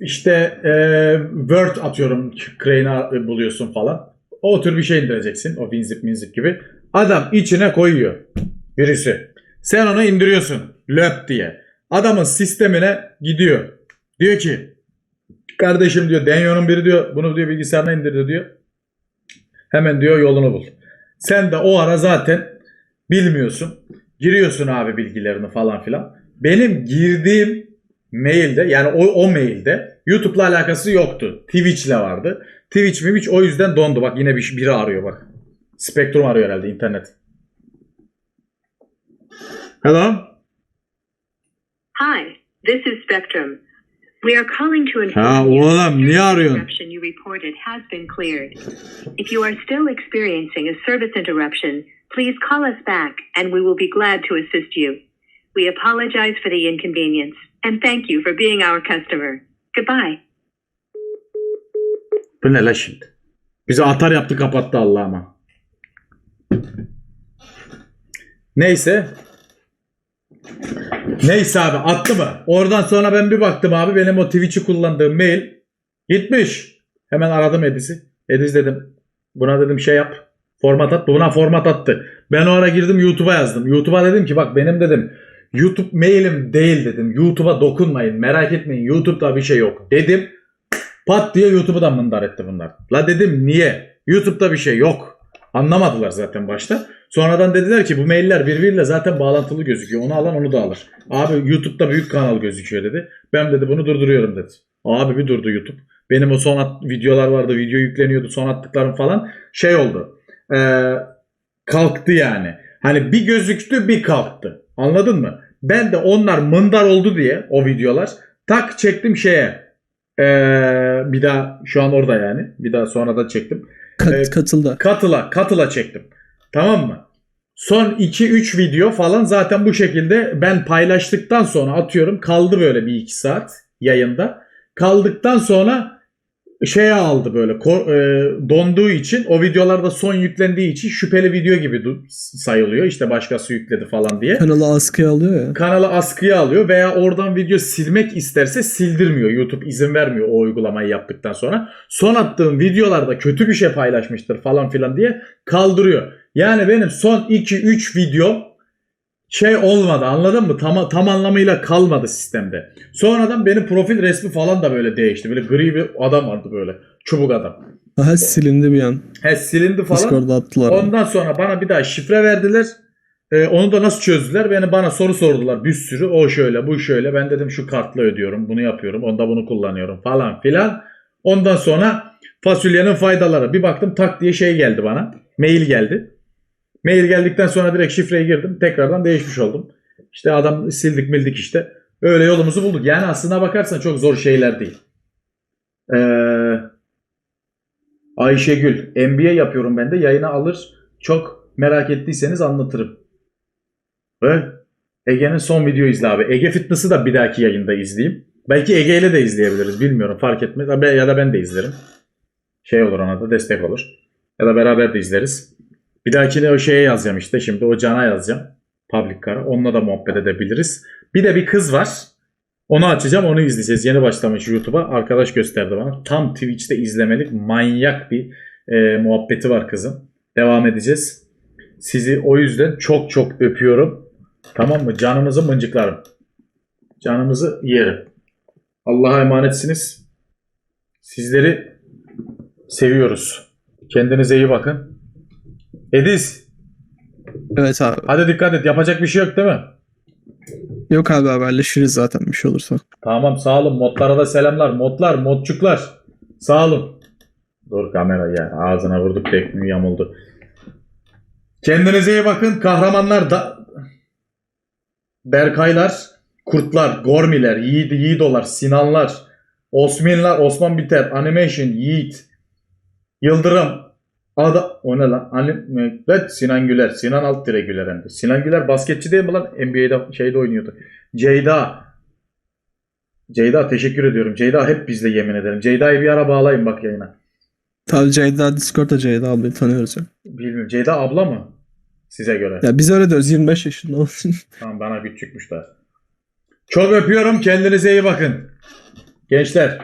işte e, Word atıyorum Crane'a buluyorsun falan. O tür bir şey indireceksin. O WinZip minzip gibi. Adam içine koyuyor birisi. Sen onu indiriyorsun. Löp diye. Adamın sistemine gidiyor. Diyor ki kardeşim diyor Denyo'nun biri diyor bunu diyor bilgisayarına indirdi diyor. Hemen diyor yolunu bul. Sen de o ara zaten bilmiyorsun. Giriyorsun abi bilgilerini falan filan. Benim girdiğim mailde yani o, o mailde YouTube'la alakası yoktu. Twitch'le vardı. Twitch Twitch o yüzden dondu. Bak yine bir, biri arıyor bak. Spectrum arıyor herhalde internet. Hello? Hi, this is Spectrum. We are calling to inform Ha you oğlum that niye the arıyorsun? interruption you reported has been cleared. If you are still experiencing a service interruption, please call us back and we will be glad to assist you. We apologize for the inconvenience and thank you for being our customer. Goodbye. Bu ne la şimdi? Bize atar yaptı kapattı Allah'ıma. Neyse. Neyse abi attı mı? Oradan sonra ben bir baktım abi benim o Twitch'i kullandığım mail gitmiş. Hemen aradım Edis'i. Edis dedim. Buna dedim şey yap. Format at. Buna format attı. Ben o ara girdim YouTube'a yazdım. YouTube'a dedim ki bak benim dedim YouTube mailim değil dedim. YouTube'a dokunmayın. Merak etmeyin. YouTube'da bir şey yok dedim. Pat diye YouTube'u da mındar etti bunlar. La dedim niye? YouTube'da bir şey yok. Anlamadılar zaten başta. Sonradan dediler ki bu mailler birbiriyle zaten bağlantılı gözüküyor. Onu alan onu da alır. Abi YouTube'da büyük kanal gözüküyor dedi. Ben dedi bunu durduruyorum dedi. Abi bir durdu YouTube. Benim o son at- videolar vardı. Video yükleniyordu. Son attıklarım falan. Şey oldu. Ee, kalktı yani. Hani bir gözüktü bir kalktı. Anladın mı? Ben de onlar mındar oldu diye o videolar tak çektim şeye. Ee, bir daha şu an orada yani. Bir daha sonra da çektim. Kat, Evet. Katıldı. Katıla katıla çektim. Tamam mı? Son 2-3 video falan zaten bu şekilde ben paylaştıktan sonra atıyorum kaldı böyle bir iki saat yayında. Kaldıktan sonra şeye aldı böyle e, donduğu için o videolarda son yüklendiği için şüpheli video gibi sayılıyor. İşte başkası yükledi falan diye Kanalı askıya alıyor ya. kanalı askıya alıyor veya oradan video silmek isterse sildirmiyor. YouTube izin vermiyor o uygulamayı yaptıktan sonra. Son attığım videolarda kötü bir şey paylaşmıştır falan filan diye kaldırıyor. Yani benim son 2-3 video şey olmadı anladın mı? Tam, tam anlamıyla kalmadı sistemde. Sonradan benim profil resmi falan da böyle değişti. Böyle gri bir adam vardı böyle. Çubuk adam. Aha silindi bir an. He silindi falan. Discord'da attılar. Ondan sonra bana bir daha şifre verdiler. Ee, onu da nasıl çözdüler? Beni bana soru sordular bir sürü. O şöyle, bu şöyle. Ben dedim şu kartla ödüyorum, bunu yapıyorum, onda bunu kullanıyorum falan filan. Ondan sonra fasulyenin faydaları. Bir baktım tak diye şey geldi bana. Mail geldi. Mail geldikten sonra direkt şifreye girdim. Tekrardan değişmiş oldum. İşte adam sildik mildik işte. Öyle yolumuzu bulduk. Yani aslına bakarsan çok zor şeyler değil. Eee Ayşegül, MBA yapıyorum ben de yayına alır. Çok merak ettiyseniz anlatırım. Ve Ege'nin son video izle abi. Ege Fitness'ı da bir dahaki yayında izleyeyim. Belki Ege ile de izleyebiliriz bilmiyorum fark etmez. Ya da ben de izlerim. Şey olur ona da destek olur. Ya da beraber de izleriz. Bir dahakine o şeye yazacağım işte şimdi o Can'a yazacağım. Public Car'a. Onunla da muhabbet edebiliriz. Bir de bir kız var. Onu açacağım onu izleyeceğiz. Yeni başlamış YouTube'a. Arkadaş gösterdi bana. Tam Twitch'te izlemelik manyak bir e, muhabbeti var kızın. Devam edeceğiz. Sizi o yüzden çok çok öpüyorum. Tamam mı? Canınızı mıncıklarım. Canımızı yerim. Allah'a emanetsiniz. Sizleri seviyoruz. Kendinize iyi bakın. Ediz Evet abi. hadi dikkat et. Yapacak bir şey yok değil mi? Yok abi haberleşiriz zaten bir şey olursa. Tamam sağ olun. Modlara da selamlar. Modlar, modçuklar. Sağ olun. Dur kamera ya. Ağzına vurduk tekniği yamuldu. Kendinize iyi bakın. Kahramanlar da... Berkaylar, Kurtlar, Gormiler, Yiğit, Yiğidolar, Sinanlar, Osmanlar, Osman Biter, Animation, Yiğit, Yıldırım, Ada... O ne lan? Anim... Evet, Sinan Güler. Sinan alt dire Güler hem de. Sinan Güler basketçi değil mi lan? NBA'de şeyde oynuyordu. Ceyda. Ceyda teşekkür ediyorum. Ceyda hep bizde yemin ederim. Ceyda'yı bir ara bağlayın bak yayına. Tabii Ceyda Discord'da Ceyda ablayı tanıyoruz ya. Bilmiyorum. Ceyda abla mı? Size göre. Ya biz öyle diyoruz 25 yaşında olsun. Tamam bana küçükmüşler. Çok öpüyorum. Kendinize iyi bakın. Gençler